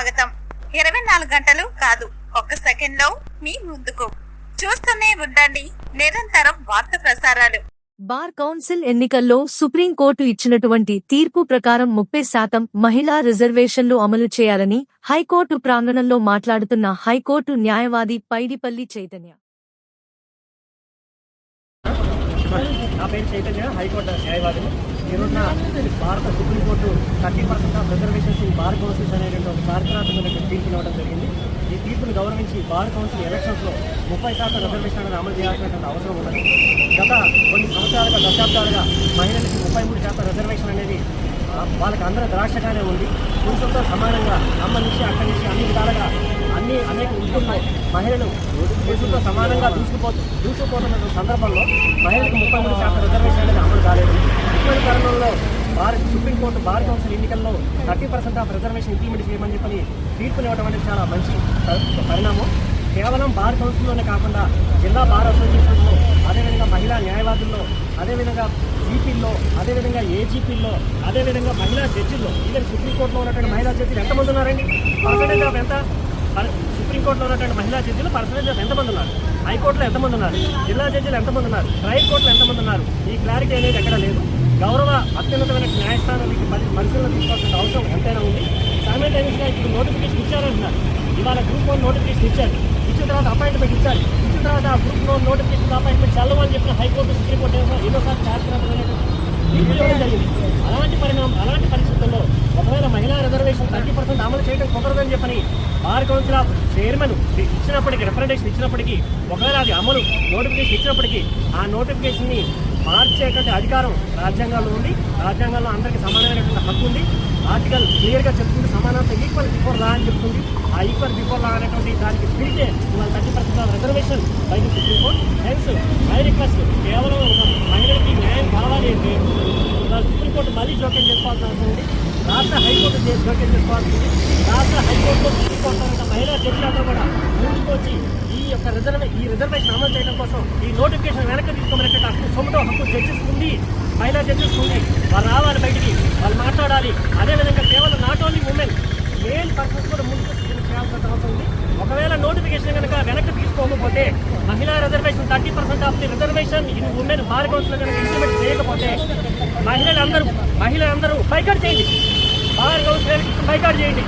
స్వాగతం. ఇరవై నాలుగు గంటలు కాదు. ఒక్క సెకండ్లో మీ ముందుకు. చూస్తూనే ఉండండి. నిరంతరం వార్త ప్రసారాలు. బార్ కౌన్సిల్ ఎన్నికల్లో సుప్రీంకోర్టు ఇచ్చినటువంటి తీర్పు ప్రకారం ముప్పై శాతం మహిళా రిజర్వేషన్లు అమలు చేయాలని హైకోర్టు ప్రాంగణంలో మాట్లాడుతున్న హైకోర్టు న్యాయవాది పైడిపల్లి చైతన్య. నా పేరు చైతన్య హైకోర్టు న్యాయవాదిని ఈరోజున భారత supreme court thirty percent of reservations in bar councils అనేటువంటి చారిత్రాత్మకమైన తీర్పు ఇవ్వడం జరిగింది. ఈ తీర్పును గౌరవించి బార్ కౌన్సిల్ ఎలక్షన్స్లో ముప్పై శాతం రిజర్వేషన్ అనేది అమలు చేయాల్సినటువంటి అవసరం ఉన్నది. గత కొన్ని సంవత్సరాలుగా దశాబ్దాలుగా మహిళలకి ముప్పై మూడు శాతం రిజర్వేషన్ అనేది వాళ్ళకి అందరూ ద్రాక్షగానే ఉంది. పురుషులతో సమానంగా అమ్మ నుంచి అక్కడి నుంచి అన్ని విధాలుగా అన్ని అనేక వృత్తుల్లో మహిళలు పురుషులతో సమానంగా దూసుకుపో దూసుకుపోతున్న సందర్భంలో మహిళలకు ముప్పై మూడు శాతం రిజర్వేషన్ అనేది అమలు కాలేదు. ఇటువంటి తరుణంలో Bharat supreme court bar council ఎన్నికల్లో thirty percent of reservation implement చేయమని చెప్పని తీర్పునివ్వడం అనేది చాలా మంచి పరిణామం. కేవలం బార్ కౌన్సిల్లోనే కాకుండా జిల్లా బార్ అసోసియేషన్లో అదేవిధంగా మహిళా న్యాయవాదుల్లో అదేవిధంగా జీపీల్లో అదేవిధంగా ఏజీపీల్లో అదేవిధంగా మహిళా జడ్జిల్లో ఈవెన్ సుప్రీంకోర్టులో ఉన్నటువంటి మహిళా జడ్జిలు ఎంతమంది ఉన్నారండి? పర్సంటేజ్ ఆఫ్ ఎంత? సుప్రీంకోర్టులో ఉన్నటువంటి మహిళా జడ్జిలు పర్సంటేజ్ ఆఫ్ ఎంతమంది ఉన్నారు? హైకోర్టులో ఎంతమంది ఉన్నారు? జిల్లా జడ్జిలు ఎంతమంది ఉన్నారు? ట్రయల్ కోర్టులో ఎంతమంది ఉన్నారు? ఈ క్లారిటీ అనేది ఎక్కడ లేదు. గౌరవ అత్యున్నతమైన న్యాయస్థానానికి పరిశీలన తీసుకోవాల్సిన అవసరం ఎంతైనా ఉంది. సైమల్టేనియస్గా ఇప్పుడు నోటిఫికేషన్ ఇచ్చారంటున్నారు. ఇవాళ గ్రూప్ వన్ నోటిఫికేషన్ ఇచ్చారు. ఇచ్చిన తర్వాత అపాయింట్మెంట్ ఇచ్చారు. ఇచ్చిన తర్వాత ఆ గ్రూప్ వన్ నోటిఫికేషన్ అపాయింట్మెంట్ చల్లవని చెప్పిన హైకోర్టు సుప్రీంకోర్టు ఏమో- ఎన్నోసార్లు చారిత్రాత్మకమైనటువంటి జరిగింది. అలాంటి పరిణామం అలాంటి పరిస్థితుల్లో ఒకవేళ మహిళా రిజర్వేషన్ థర్టీ పర్సెంట్ అమలు చేయడం కుదరదని చెప్పని బార్ కౌన్సిల్ ఆఫ్ చైర్మన్ ఇచ్చినప్పటికీ రిప్రజెంటేషన్ ఇచ్చినప్పటికీ ఒకవేళ అది అమలు నోటిఫికేషన్ ఇచ్చినప్పటికీ ఆ నోటిఫికేషన్ని మార్చేటువంటి అధికారం రాజ్యాంగంలో ఉంది. రాజ్యాంగంలో అందరికీ సమానమైనటువంటి హక్కు ఉంది. ఆర్టికల్ క్లియర్గా చెప్తుంది సమానత ఈక్వల్ బిఫోర్ లా అని చెప్తుంది ఆ ఈక్వల్ బిఫోర్ లా అనేటువంటి దానికి స్పిరిటే ఇవాళ థర్టీ పర్సెంట్ రిజర్వేషన్ బయట ది హెన్స్ మై రిక్వెస్ట్ కేవలం ఒక మహిళలకి న్యాయం కావాలి అంటే ఇవాళ సుప్రీంకోర్టు మళ్ళీ జోక్యం చేసుకోవాల్సిన అవసరం ఉంది. రాష్ట్ర హైకోర్టు జోక్యం చేసుకోవాల్సి ఉంది. రాష్ట్ర హైకోర్టు సుప్రీంకోర్టు ఉన్న మహిళా జడ్జిలందరూ కూడా ముందుకు వచ్చి ఈ యొక్క రిజర్వే ఈ రిజర్వేషన్ అమలు చేయడం కోసం ఈ నోటిఫికేషన్ వెనక్కి తీసుకోమనేటువంటి హక్కు జడ్జెస్ ఉంది మహిళా జడ్జెస్ ఉంది వాళ్ళు రావాలి బయటికి వాళ్ళు మాట్లాడాలి. అదేవిధంగా కేవలం not only women male persons కూడా ముందుకు దీన్ని చేయాల్సిన అవసరం ఉంది. ఒకవేళ నోటిఫికేషన్ కనుక వెనక్కి తీసుకోకపోతే మహిళా reservation thirty percent of the reservation in women bar council కనుక ఇంప్లిమెంట్ చేయకపోతే మహిళలందరూ మహిళలందరూ బైకాట్ చేయండి. బార్ కౌన్సిల్ బైకాట్ చేయండి.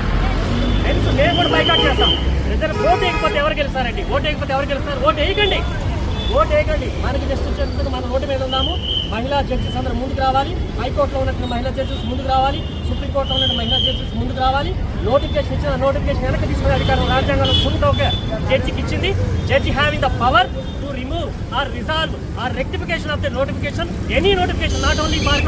తెలుసు మేము కూడా బైకాట్ చేస్తాం. రిజర్వ్ ఓటు వేయకపోతే ఎవరు గెలుస్తారండి? ఓటు వేయకపోతే ఎవరు గెలుస్తారు? ఓటు వేయకండి. ఓటు వేయకండి మనకి జస్ట్ వచ్చేందుకు మనం ఓటు మీద ఉన్నాము. మహిళా జడ్జెస్ అందరూ ముందుకు రావాలి. హైకోర్టులో ఉన్నటువంటి మహిళా జడ్జెస్ ముందుకు రావాలి. సుప్రీంకోర్టులో ఉన్న మహిళా జడ్జెస్ ముందుకు రావాలి. నోటిఫికేషన్ ఇచ్చిన నోటిఫికేషన్ వెనక్కి తీసుకునే అధికారం రాజ్యాంగంలో ముందు ఒక జడ్జికి ఇచ్చింది. Judge having the power to remove or resolve or rectification of the notification any notification not only bar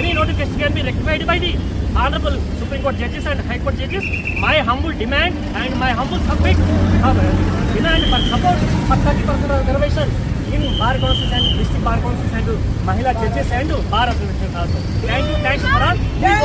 any notification can be rectified by the honorable Supreme Court judges and High Court judges, my humble demand and my humble submit uh, demand for support for 30% reservation in bar councils and district bar councils and Mahila judges and bar associations also. Thank you, thank for all.